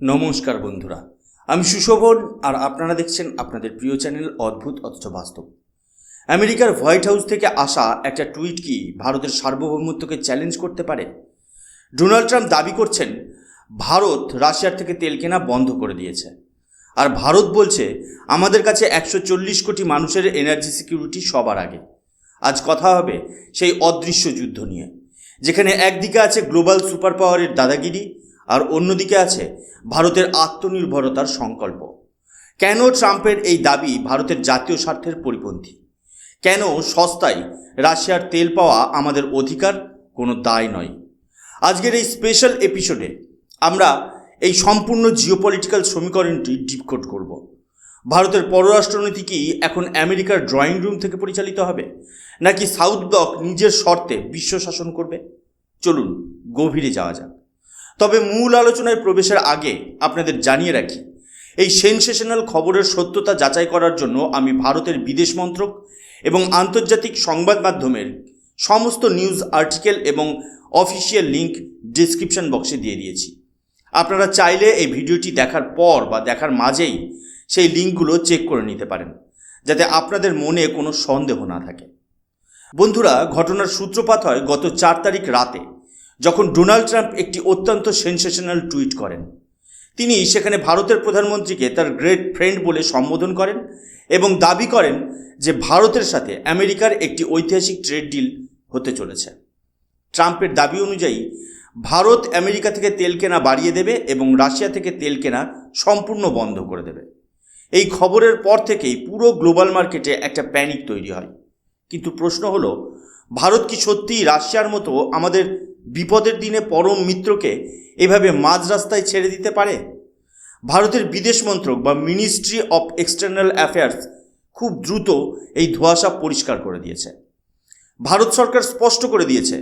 নমস্কার বন্ধুরা। আমি সুশোভন আর আপনারা দেখছেন আপনাদের প্রিয় চ্যানেল অদ্ভুত অথচ বাস্তব। আমেরিকার হোয়াইট হাউস থেকে আসা একটা টুইট কি ভারতের সার্বভৌমত্বকে চ্যালেঞ্জ করতে পারে? ডোনাল্ড ট্রাম্প দাবি করছেন, ভারত রাশিয়ার থেকে তেল কেনা বন্ধ করে দিয়েছে। আর ভারত বলছে, আমাদের কাছে একশো চল্লিশ কোটি মানুষের এনার্জি সিকিউরিটি সবার আগে। আজ কথা হবে সেই অদৃশ্য যুদ্ধ নিয়ে, যেখানে একদিকে আছে গ্লোবাল সুপার পাওয়ারের দাদাগিরি আর অন্যদিকে আছে ভারতের আত্মনির্ভরতার সংকল্প। কেন ট্রাম্পের এই দাবি ভারতের জাতীয় স্বার্থের পরিপন্থী? কেন সস্তায় রাশিয়ার তেল পাওয়া আমাদের অধিকার কোনো দায় নয়? আজকের এই স্পেশাল এপিসোডে আমরা এই সম্পূর্ণ জিওপলিটিক্যাল সমীকরণটি ডিপকোড করব। ভারতের পররাষ্ট্রনীতি কি এখন আমেরিকার ড্রয়িং রুম থেকে পরিচালিত হবে? নাকি সাউথ ব্লক নিজের শর্তে বিশ্ব শাসন করবে? চলুন গভীরে যাওয়া যাক। তবে মূল আলোচনায় প্রবেশের আগে আপনাদের জানিয়ে রাখি, এই সেনসেশনাল খবরের সত্যতা যাচাই করার জন্য আমি ভারতের বিদেশ মন্ত্রক এবং আন্তর্জাতিক সংবাদ মাধ্যমের সমস্ত নিউজ আর্টিকেল এবং অফিসিয়াল লিংক ডিসক্রিপশন বক্সে দিয়ে দিয়েছি। আপনারা চাইলে এই ভিডিওটি দেখার পর বা দেখার মাঝেই সেই লিঙ্কগুলো চেক করে নিতে পারেন, যাতে আপনাদের মনে কোনো সন্দেহ না থাকে। বন্ধুরা, ঘটনার সূত্রপাত হয় গত চার তারিখ রাতে। যখন ডোনাল্ড ট্রাম্প একটি অত্যন্ত সেনসেশনাল টুইট করেন, তিনি সেখানে ভারতের প্রধানমন্ত্রীকে তার গ্রেট ফ্রেন্ড বলে সম্বোধন করেন এবং দাবি করেন যে ভারতের সাথে আমেরিকার একটি ঐতিহাসিক ট্রেড ডিল হতে চলেছে। ট্রাম্পের দাবি অনুযায়ী, ভারত আমেরিকা থেকে তেল কেনা বাড়িয়ে দেবে এবং রাশিয়া থেকে তেল কেনা সম্পূর্ণ বন্ধ করে দেবে। এই খবরের পর থেকেই পুরো গ্লোবাল মার্কেটে একটা প্যানিক তৈরি হয়। কিন্তু প্রশ্ন হলো, ভারত কি সত্যিই রাশিয়ার মতো আমাদের বিপদের দিনে পরম মিত্রকে এভাবে মাঝ রাস্তায় ছেড়ে দিতে পারে? ভারতের বিদেশ মন্ত্রক বা মিনিস্ট্রি অফ এক্সটার্নাল অ্যাফেয়ার্স খুব দ্রুত এই ধোঁয়াশা পরিষ্কার করে দিয়েছে। ভারত সরকার স্পষ্ট করে দিয়েছে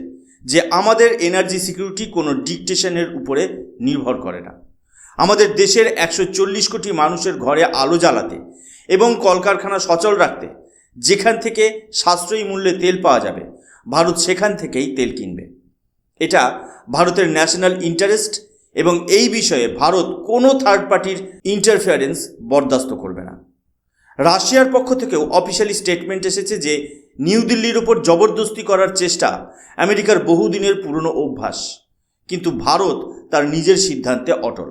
যে আমাদের এনার্জি সিকিউরিটি কোনো ডিকটেশনের উপরে নির্ভর করে না। আমাদের দেশের একশো চল্লিশ কোটি মানুষের ঘরে আলো জ্বালাতে এবং কলকারখানা সচল রাখতে যেখান থেকে সাশ্রয়ী মূল্যে তেল পাওয়া যাবে, ভারত সেখান থেকেই তেল কিনবে। এটা ভারতের ন্যাশনাল ইন্টারেস্ট এবং এই বিষয়ে ভারত কোনো থার্ড পার্টির ইন্টারফিয়ারেন্স বরদাস্ত করবে না। রাশিয়ার পক্ষ থেকেও অফিসিয়ালি স্টেটমেন্ট এসেছে যে নিউ দিল্লির ওপর জবরদস্তি করার চেষ্টা আমেরিকার বহুদিনের পুরনো অভ্যাস, কিন্তু ভারত তার নিজের সিদ্ধান্তে অটল।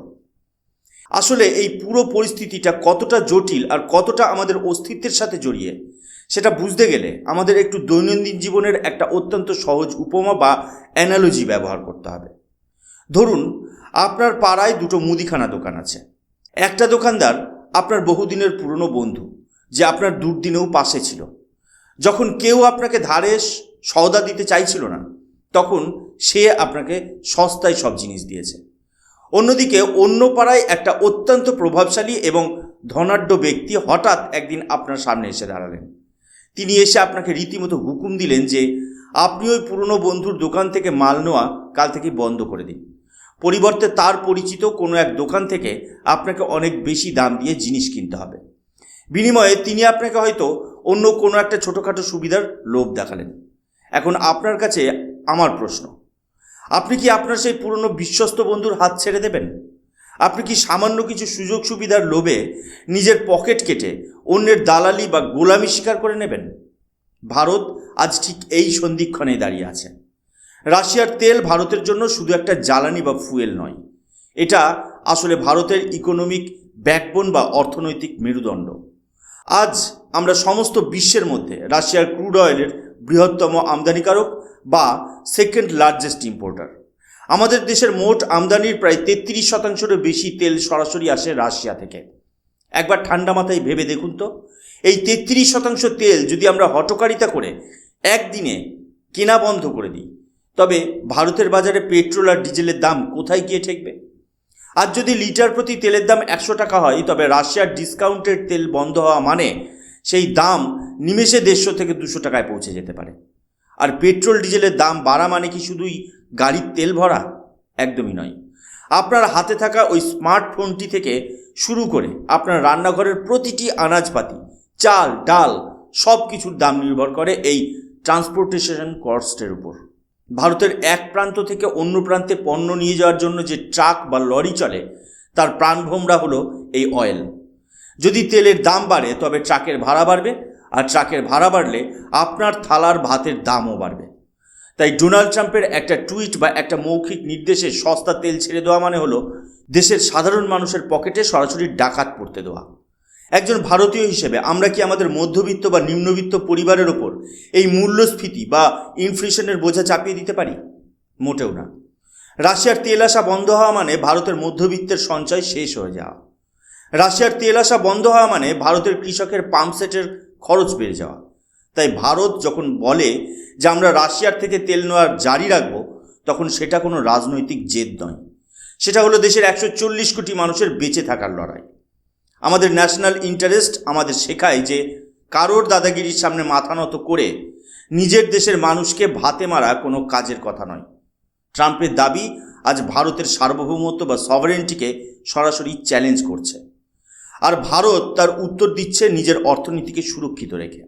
আসলে এই পুরো পরিস্থিতিটা কতটা জটিল আর কতটা আমাদের অস্তিত্বের সাথে জড়িয়ে সেটা বুঝতে গেলে আমাদের একটু দৈনন্দিন জীবনের একটা অত্যন্ত সহজ উপমা বা অ্যানালজি ব্যবহার করতে হবে। ধরুন, আপনার পাড়ায় দুটো মুদিখানা দোকান আছে। একটা দোকানদার আপনার বহুদিনের পুরনো বন্ধু, যে আপনার দুর্দিনেও পাশে ছিল। যখন কেউ আপনাকে ধারে সওদা দিতে চাইছিল না, তখন সে আপনাকে সস্তায় সব জিনিস দিয়েছে। অন্যদিকে অন্য পাড়ায় একটা অত্যন্ত প্রভাবশালী এবং ধনাঢ্য ব্যক্তি হঠাৎ একদিন আপনার সামনে এসে দাঁড়ালেন। তিনি এসে আপনাকে রীতিমতো হুকুম দিলেন যে, আপনি ওই পুরনো বন্ধুর দোকান থেকে মাল নেওয়া কাল থেকে বন্ধ করে দিন। পরিবর্তে তার পরিচিত কোনো এক দোকান থেকে আপনাকে অনেক বেশি দাম দিয়ে জিনিস কিনতে হবে। বিনিময়ে তিনি আপনাকে হয়তো অন্য কোনো একটা ছোটোখাটো সুবিধার লোভ দেখালেন। এখন আপনার কাছে আমার প্রশ্ন, আপনি কি আপনার সেই পুরনো বিশ্বস্ত বন্ধুর হাত ছেড়ে দেবেন? আপনি কি সামান্য কিছু সুযোগ সুবিধার লোভে নিজের পকেট কেটে অন্যের দালালি বা গোলামি স্বীকার করে নেবেন? ভারত আজ ঠিক এই সন্ধিক্ষণে দাঁড়িয়ে আছে। রাশিয়ার তেল ভারতের জন্য শুধু একটা জ্বালানি বা ফুয়েল নয়, এটা আসলে ভারতের ইকোনমিক ব্যাকবোন বা অর্থনৈতিক মেরুদণ্ড। আজ আমরা সমস্ত বিশ্বের মধ্যে রাশিয়ার ক্রুড অয়েলের বৃহত্তম আমদানিকারক বা সেকেন্ড লার্জেস্ট ইম্পোর্টার। আমাদের দেশের মোট আমদানির প্রায় তেত্রিশ শতাংশেরও বেশি তেল সরাসরি আসে রাশিয়া থেকে। একবার ঠান্ডা মাথায় ভেবে দেখুন তো, এই তেত্রিশ শতাংশ তেল যদি আমরা হটকারিতা করে একদিনে কেনা বন্ধ করে দিই, তবে ভারতের বাজারে পেট্রোল আর ডিজেলের দাম কোথায় গিয়ে ঠেকবে? আর যদি লিটার প্রতি তেলের দাম একশো টাকা হয়, তবে রাশিয়ার ডিসকাউন্টেড তেল বন্ধ হওয়া মানে সেই দাম নিমেষে দেড়শো থেকে দুশো টাকায় পৌঁছে যেতে পারে। আর পেট্রোল, ডিজেলের দাম বাড়া মানে কি শুধুই গাড়ির তেল ভরা? একদমই নয়। আপনার হাতে থাকা ওই স্মার্টফোনটি থেকে শুরু করে আপনার রান্নাঘরের প্রতিটি আনাজপাতি, চাল, ডাল সব কিছুর দাম নির্ভর করে এই ট্রান্সপোর্টেশন কস্টের উপর। ভারতের এক প্রান্ত থেকে অন্য প্রান্তে পণ্য নিয়ে যাওয়ার জন্য যে ট্রাক বা লরি চলে, তার প্রাণভোমরা হলো এই অয়েল। যদি তেলের দাম বাড়ে, তবে ট্রাকের ভাড়া বাড়বে আর ট্রাকের ভাড়া বাড়লে আপনার থালার ভাতের দামও বাড়বে। তাই ডোনাল্ড ট্রাম্পের একটা টুইট বা একটা মৌখিক নির্দেশে সস্তা তেল ছেড়ে দেওয়া মানে হলো দেশের সাধারণ মানুষের পকেটে সরাসরি ডাকাত পড়তে দেওয়া। একজন ভারতীয় হিসেবে আমরা কি আমাদের মধ্যবিত্ত বা নিম্নবিত্ত পরিবারের ওপর এই মূল্যস্ফীতি বা ইনফ্লেশনের বোঝা চাপিয়ে দিতে পারি? মোটেও না। রাশিয়ার তেল আসা বন্ধ হওয়া মানে ভারতের মধ্যবিত্তের সঞ্চয় শেষ হয়ে যাওয়া। রাশিয়ার তেল আসা বন্ধ হওয়া মানে ভারতের কৃষকের পাম্পসেটের খরচ বেড়ে যাওয়া। তাই ভারত যখন বলে যে আমরা রাশিয়ার থেকে তেল নেওয়ার জারি রাখব, তখন সেটা কোনো রাজনৈতিক জেদ নয়। সেটা হলো দেশের একশো চল্লিশ কোটি মানুষের বেঁচে থাকার লড়াই। আমাদের ন্যাশনাল ইন্টারেস্ট আমাদের শেখায় যে কারোর দাদাগিরির সামনে মাথা নত করে নিজের দেশের মানুষকে ভাতে মারা কোনো কাজের কথা নয়। ট্রাম্পের দাবি আজ ভারতের সার্বভৌমত্ব বা সভারেন্টিকে সরাসরি চ্যালেঞ্জ করছে। আর ভারত তার উত্তর দিচ্ছে নিজের অর্থনীতিকে সুরক্ষিত রেখে।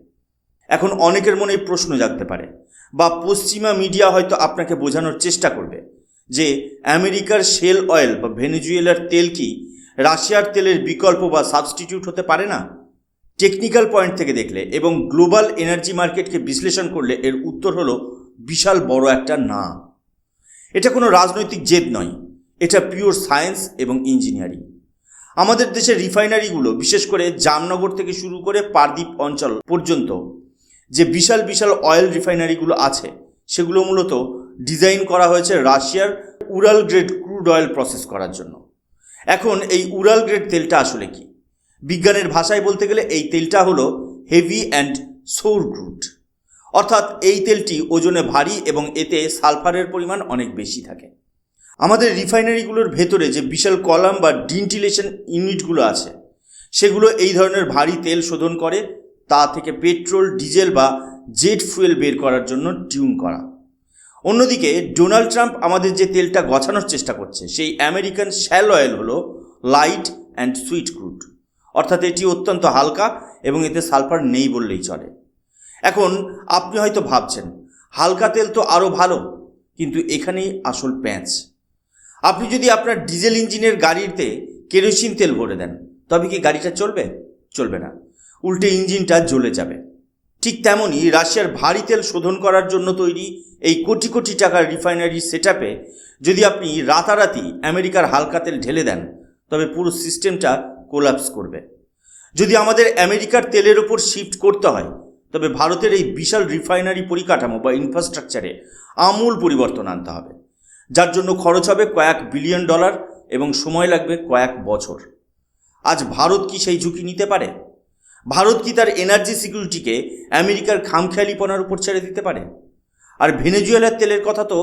এখন অনেকের মনে প্রশ্ন জাগতে পারে, বা পশ্চিমা মিডিয়া হয়তো আপনাকে বোঝানোর চেষ্টা করবে যে আমেরিকার শেল অয়েল বা ভেনেজুয়েলার তেল কি রাশিয়ার তেলের বিকল্প বা সাবস্টিটিউট হতে পারে না? টেকনিক্যাল পয়েন্ট থেকে দেখলে এবং গ্লোবাল এনার্জি মার্কেটকে বিশ্লেষণ করলে এর উত্তর হলো বিশাল বড় একটা না। এটা কোনো রাজনৈতিক জেদ নয়, এটা পিওর সায়েন্স এবং ইঞ্জিনিয়ারিং। আমাদের দেশের রিফাইনারিগুলো, বিশেষ করে জামনগর থেকে শুরু করে পারদ্বীপ অঞ্চল পর্যন্ত যে বিশাল বিশাল অয়েল রিফাইনারিগুলো আছে, সেগুলো মূলত ডিজাইন করা হয়েছে রাশিয়ার Ural grade crude oil process করার জন্য। এখন এই উরাল গ্রেড তেলটা আসলে কি? বিজ্ঞানের ভাষায় বলতে গেলে এই তেলটা হলো হেভি অ্যান্ড সৌর ক্রুড অর্থাৎ এই তেলটি ওজনে ভারী এবং এতে সালফারের পরিমাণ অনেক বেশি থাকে। আমাদের রিফাইনারিগুলোর ভেতরে যে বিশাল কলাম বা ডিন্টিলেশন ইউনিটগুলো আছে, সেগুলো এই ধরনের ভারী তেল শোধন করে, তা থেকে পেট্রোল, ডিজেল বা জেট ফুয়েল বের করার জন্য টিউন করা। অন্যদিকে, ডোনাল্ড ট্রাম্প আমাদের যে তেলটা গছানোর চেষ্টা করছে, সেই আমেরিকান শ্যাল অয়েল হলো লাইট অ্যান্ড সুইট ক্রুড। অর্থাৎ এটি অত্যন্ত হালকা এবং এতে সালফার নেই বললেই চলে। এখন, আপনি হয়তো ভাবছেন, হালকা তেল তো আরও ভালো, কিন্তু এখানেই আসল প্যাঁচ। আপনি যদি আপনার ডিজেল ইঞ্জিনের গাড়িতে কেরোসিন তেল ভরে দেন, তবে কি গাড়িটা চলবে? চলবে না। উল্টে ইঞ্জিনটা জ্বলে যাবে। ঠিক তেমনই রাশিয়ার ভারী তেল শোধন করার জন্য তৈরি এই কোটি কোটি টাকার রিফাইনারি সেট যদি আপনি রাতারাতি আমেরিকার হালকা তেল ঢেলে দেন, তবে পুরো সিস্টেমটা কোলাপস করবে। যদি আমাদের আমেরিকার তেলের ওপর শিফট করতে হয়, তবে ভারতের এই বিশাল রিফাইনারি পরিকাঠামো বা ইনফ্রাস্ট্রাকচারে আমূল পরিবর্তন আনতে হবে। যার জন্য খরচ হবে কয়েক বিলিয়ন ডলার এবং সময় লাগবে কয়েক বছর। আজ ভারত কি সেই ঝুঁকি নিতে পারে? ভারত কি তার এনার্জি সিকিউরিটিকে আমেরিকার খামখেয়ালিপনার উপর ছেড়ে দিতে পারে? আর ভেনেজুয়েলার তেলের কথা তো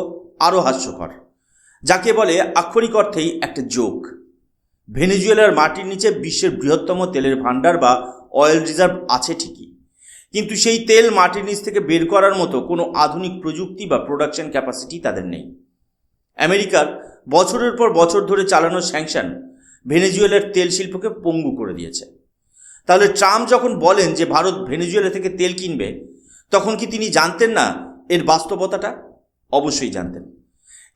আরও হাস্যকর, যাকে বলে আক্ষরিক অর্থেই একটা যোগ ভেনেজুয়েলার মাটির নিচে বিশ্বের বৃহত্তম তেলের ভাণ্ডার বা অয়েল রিজার্ভ আছে ঠিকই, কিন্তু সেই তেল মাটির নিচ থেকে বের করার মতো কোনো আধুনিক প্রযুক্তি বা প্রোডাকশন ক্যাপাসিটি তাদের নেই। আমেরিকার বছরের পর বছর ধরে চালানো স্যাংশন ভেনেজুয়েলার তেল শিল্পকে পঙ্গু করে দিয়েছে। তাহলে ট্রাম্প যখন বলেন যে ভারত ভেনেজুয়েলা থেকে তেল কিনবে, তখন কি তিনি জানতেন না এর বাস্তবতাটা? অবশ্যই জানতেন।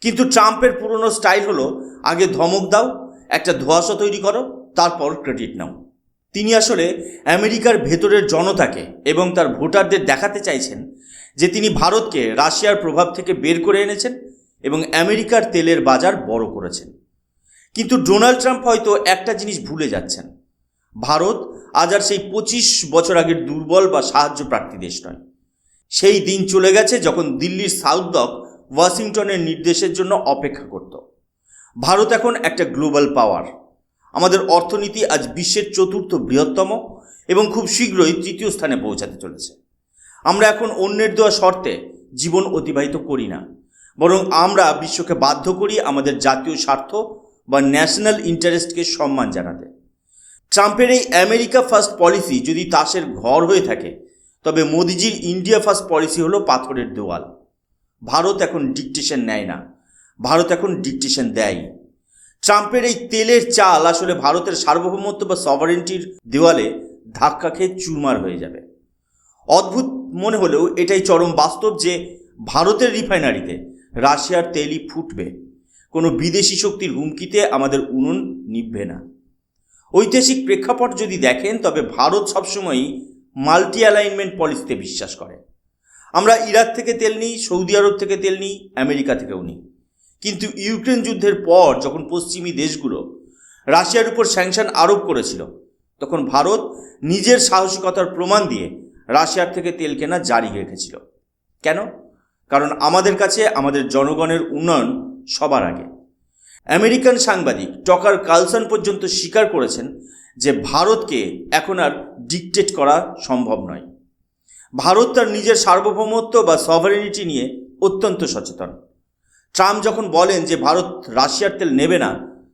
কিন্তু ট্রাম্পের পুরনো স্টাইল হলো, আগে ধমক দাও, একটা ধোঁয়াশা তৈরি করো, তারপর ক্রেডিট নাও। তিনি আসলে আমেরিকার ভেতরের জনতাকে এবং তার ভোটারদের দেখাতে চাইছেন যে তিনি ভারতকে রাশিয়ার প্রভাব থেকে বের করে এনেছেন এবং আমেরিকার তেলের বাজার বড় করেছেন। কিন্তু ডোনাল্ড ট্রাম্প হয়তো একটা জিনিস ভুলে যাচ্ছেন। ভারত আজ আর সেই পঁচিশ বছর আগের দুর্বল বা সাহায্য প্রার্থী দেশ নয়। সেই দিন চলে গেছে যখন দিল্লির সাউথ ডক ওয়াশিংটনের নির্দেশের জন্য অপেক্ষা করত। ভারত এখন একটা গ্লোবাল পাওয়ার। আমাদের অর্থনীতি আজ বিশ্বের চতুর্থ বৃহত্তম এবং খুব শীঘ্রই তৃতীয় স্থানে পৌঁছাতে চলেছে। আমরা এখন অন্যের দেওয়া শর্তে জীবন অতিবাহিত করি না। বরং আমরা বিশ্বকে বাধ্য করি আমাদের জাতীয় স্বার্থ বা ন্যাশনাল ইন্টারেস্টকে সম্মান জানাতে। ট্রাম্পের এই আমেরিকা ফার্স্ট পলিসি যদি তাসের ঘর হয়ে থাকে, তবে মোদিজির ইন্ডিয়া ফার্স্ট পলিসি হলো পাথরের দেওয়াল। ভারত এখন ডিকটেশন নেয় না। ভারত এখন ডিকটেশন দেয় ট্রাম্পের এই তেলের চাল আসলে ভারতের সার্বভৌমত্ব বা সভারেন্টির দেওয়ালে ধাক্কা খেয়ে চুরমার হয়ে যাবে। অদ্ভুত মনে হলেও এটাই চরম বাস্তব যে ভারতের রিফাইনারিতে রাশিয়ার তেলই ফুটবে। কোনো বিদেশি শক্তির হুমকিতে আমাদের উনুন নিভবে না। ঐতিহাসিক প্রেক্ষাপট যদি দেখেন, তবে ভারত সবসময়ই মাল্টি অ্যালাইনমেন্ট পলিসিতে বিশ্বাস করে। আমরা ইরাক থেকে তেল নিই, সৌদি আরব থেকে তেল নিই, আমেরিকা থেকেও নিই। কিন্তু ইউক্রেন যুদ্ধের পর যখন পশ্চিমী দেশগুলো রাশিয়ার উপর স্যাংশন আরোপ করেছিল, তখন ভারত নিজের সাহসিকতার প্রমাণ দিয়ে রাশিয়ার থেকে তেল কেনা জারি রেখেছিল। কেন? কারণ আমাদের কাছে আমাদের জনগণের উন্নয়ন সবার আগে। আমেরিকান সাংবাদিক টকার কালসন পর্যন্ত স্বীকার করেছেন যে ভারতকে এখন আর ডিকটেট করা সম্ভব নয়। ভারত তার নিজের সার্বভৌমত্ব বা সভারেনিটি নিয়ে অত্যন্ত সচেতন। ট্রাম্প যখন বলেন যে ভারত রাশিয়ার তেল নেবে না,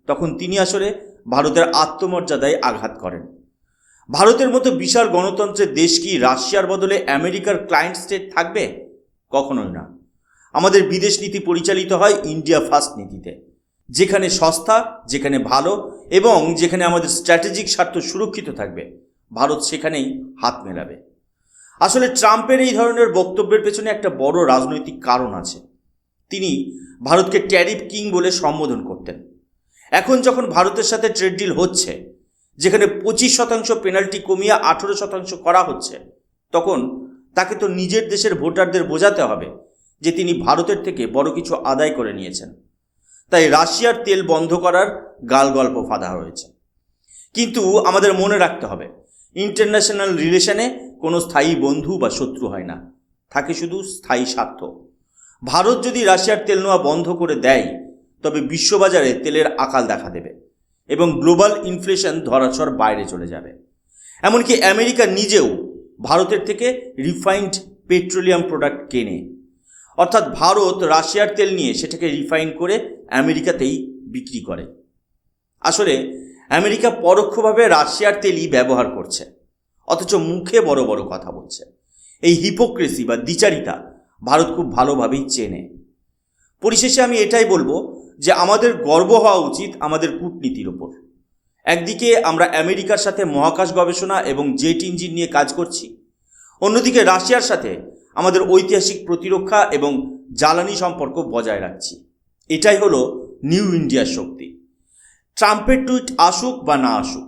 তখন তিনি আসলে ভারতের আত্মমর্যাদায় আঘাত করেন। ভারতের মতো বিশাল গণতন্ত্রের দেশ কি রাশিয়ার বদলে আমেরিকার ক্লায়েন্ট স্টেট থাকবে? কখনোই না। আমাদের বিদেশ নীতি পরিচালিত হয় ইন্ডিয়া ফার্স্ট নীতিতে, যেখানে সস্তা, যেখানে ভালো এবং যেখানে আমাদের স্ট্র্যাটেজিক স্বার্থ সুরক্ষিত থাকবে, ভারত সেখানেই হাত মেলাবে। আসলে ট্রাম্পের এই ধরনের বক্তব্যের পেছনে একটা বড় রাজনৈতিক কারণ আছে। তিনি ভারতকে ট্যারিফ কিং বলে সম্বোধন করতেন। এখন যখন ভারতের সাথে ট্রেড ডিল হচ্ছে, যেখানে পঁচিশ শতাংশ পেনাল্টি কমিয়ে আঠেরো শতাংশ করা হচ্ছে, তখন তাকে তো নিজের দেশের ভোটারদের বোঝাতে হবে যে তিনি ভারতের থেকে বড় কিছু আদায় করে নিয়েছেন। তাই রাশিয়ার তেল বন্ধ করার গাল গল্প ফাঁদা হয়েছে কিন্তু আমাদের মনে রাখতে হবে ইন্টারন্যাশনাল রিলেশনে কোনো স্থায়ী বন্ধু বা শত্রু হয় না। থাকে শুধু স্থায়ী স্বার্থ। ভারত যদি রাশিয়ার তেল নেওয়া বন্ধ করে দেয়, তবে বিশ্ববাজারে তেলের আকাল দেখা দেবে এবং গ্লোবাল ইনফ্লেশন ধরাছর বাইরে চলে যাবে। এমনকি আমেরিকা নিজেও ভারতের থেকে রিফাইন্ড পেট্রোলিয়াম প্রোডাক্ট কেনে। অর্থাৎ ভারত রাশিয়ার তেল নিয়ে সেটাকে রিফাইন করে আমেরিকাতেই বিক্রি করে। আসলে আমেরিকা পরোক্ষভাবে রাশিয়ার তেলই ব্যবহার করছে, অথচ মুখে বড় বড় কথা বলছে। এই হিপোক্রেসি বা দ্বিচারিতা ভারত খুব ভালোভাবেই চেনে। পরিশেষে আমি এটাই বলব যে আমাদের গর্ব হওয়া উচিত আমাদের কূটনীতির ওপর। একদিকে আমরা আমেরিকার সাথে মহাকাশ গবেষণা এবং জেট ইঞ্জিন নিয়ে কাজ করছি, অন্যদিকে রাশিয়ার সাথে আমাদের ঐতিহাসিক প্রতিরক্ষা এবং জ্বালানি সম্পর্ক বজায় রাখছি। এটাই হলো নিউ ইন্ডিয়ার শক্তি। ট্রাম্পের টুইট আসুক বা না আসুক,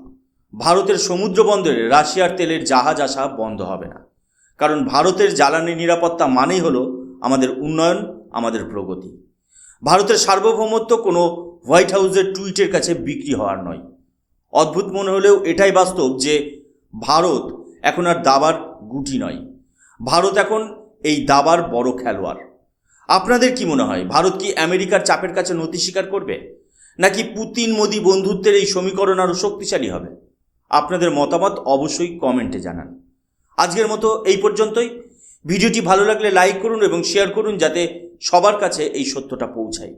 ভারতের সমুদ্র বন্দরে রাশিয়ার তেলের জাহাজ আসা বন্ধ হবে না। কারণ ভারতের জ্বালানি নিরাপত্তা মানেই হলো আমাদের উন্নয়ন, আমাদের প্রগতি। ভারতের সার্বভৌমত্ব কোনো হোয়াইট হাউসের টুইটের কাছে বিক্রি হওয়ার নয়। অদ্ভুত মনে হলেও এটাই বাস্তব যে ভারত এখন আর দাবার গুটি নয়। ভারত এখন এই দাবার বড় খেলোয়াড়। আপনাদের কি মনে হয়, ভারত কি আমেরিকার চাপের কাছে নতি স্বীকার করবে? নাকি পুতিন, মোদি বন্ধুত্বের এই সমীকরণ আরও শক্তিশালী হবে? আপনাদের মতামত অবশ্যই কমেন্টে জানান। আজকের মতো এই পর্যন্তই। ভিডিওটি ভালো লাগলে লাইক করুন এবং শেয়ার করুন যাতে সবার কাছে এই সত্যটা পৌঁছায়।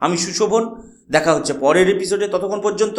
আমি সুশোভন, দেখা হচ্ছে পরের এপিসোডে ততক্ষণ পর্যন্ত